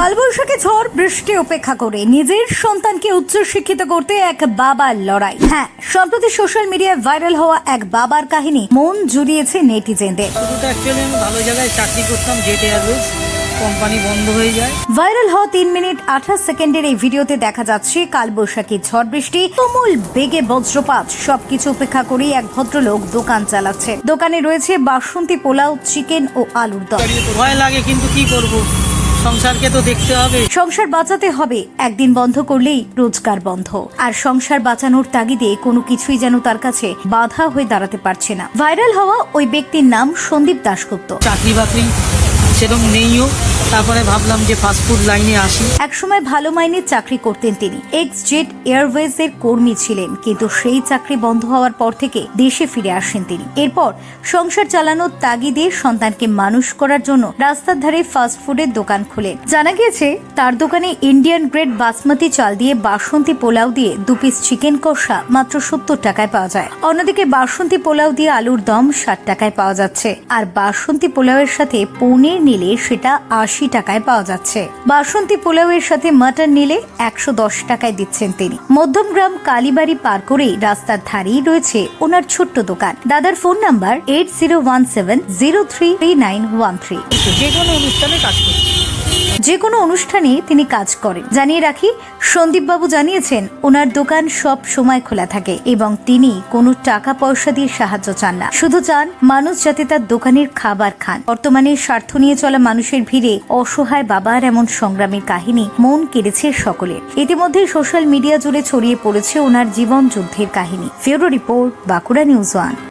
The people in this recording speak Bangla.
কালবৈশাখী ঝড় বৃষ্টি উপেক্ষা করে নিজের সন্তানকে উচ্চশিক্ষিত করতে এক বাবার লড়াই। হ্যাঁ সম্প্রতি সোশ্যাল মিডিয়ায় ভাইরাল হওয়া এক বাবার কাহিনী মন জুড়িয়েছে নেটিজেনদের। অ্যাকচুয়ালি আমি ভালো জায়গায় চাকরি করতাম জেট এয়ারওয়েজ কোম্পানি বন্ধ হয়ে যায়। ভাইরাল হওয়া তিন মিনিট আঠাশ সেকেন্ডের এই ভিডিওতে দেখা যাচ্ছে কালবৈশাখী ঝড় বৃষ্টি তুমুল বেগে বজ্রপাত। সবকিছু উপেক্ষা করে এক ভদ্রলোক দোকান চালাচ্ছে। দোকানে রয়েছে বাসন্তী পোলাও চিকেন ও আলুর দম। ভয় লাগে কিন্তু কি করব? সংসারকে তো দেখতে হবে। সংসার বাঁচাতে হবে। একদিন বন্ধ করলেই রোজগার বন্ধ। আর সংসার বাঁচানোর তাগিদে কোনো কিছুই যেন তার কাছে বাধা হয়ে দাঁড়াতে পারছে না। ভাইরাল হওয়া ওই ব্যক্তির নাম সন্দীপ দাশগুপ্ত। চাকরি বাকরি সেরকম নেইও। তারপরে ভাবলাম যে ফাস্টফুড লাইনে আসি। একসময় ভালো মাইনের চাকরি করতেন তিনি। এক্স জেট এয়ারওয়েজ এর কর্মী ছিলেন, কিন্তু সেই চাকরি বন্ধ হওয়ার পর থেকে দেশে ফিরে আসেন তিনি। এরপর সংসার চালানোর তাগিদে সন্তানকে মানুষ করার জন্য রাস্তার ধারে ফাস্টফুডের দোকান খোলেন। জানা গিয়েছে, তার দোকানে ইন্ডিয়ান গ্রেড বাসমতি চাল দিয়ে বাসন্তী পোলাও দিয়ে দু পিস চিকেন কষা মাত্র সত্তর টাকায় পাওয়া যায়। অন্যদিকে বাসন্তী পোলাও দিয়ে আলুর দম ষাট টাকায় পাওয়া যাচ্ছে। আর বাসন্তী পোলাওয়ের সাথে পনির নিলে সেটা আশি টাকায় পাওয়া যাচ্ছে। বাসন্তী পোলাও এর সাথে মাটন নিলে একশো দশ টাকায় দিচ্ছেন তিনি। মধ্যমগ্রাম কালীবাড়ি পার করেই রাস্তার ধারেই রয়েছে ওনার ছোট্ট দোকান। দাদার phone number eight zero one seven zero three three nine one three. যে কোনো অনুষ্ঠানে কাজ করি যে কোনো অনুষ্ঠানে তিনি কাজ করেন। জানিয়ে রাখি, সন্দীপবাবু জানিয়েছেন, ওনার দোকান সব সময় খোলা থাকে এবং তিনি কোনো টাকা পয়সা দিয়ে সাহায্য চান না। শুধু চান, মানুষ যাতে তার দোকানের খাবার খান। বর্তমানে স্বার্থ নিয়ে চলা মানুষের ভিড়ে অসহায় বাবার এমন সংগ্রামের কাহিনী মন কেড়েছে সকলের। ইতিমধ্যে সোশ্যাল মিডিয়া জুড়ে ছড়িয়ে পড়েছে ওনার জীবন যুদ্ধের কাহিনী। ফিউরো রিপোর্ট, বাঁকুড়া নিউজ ওয়ান।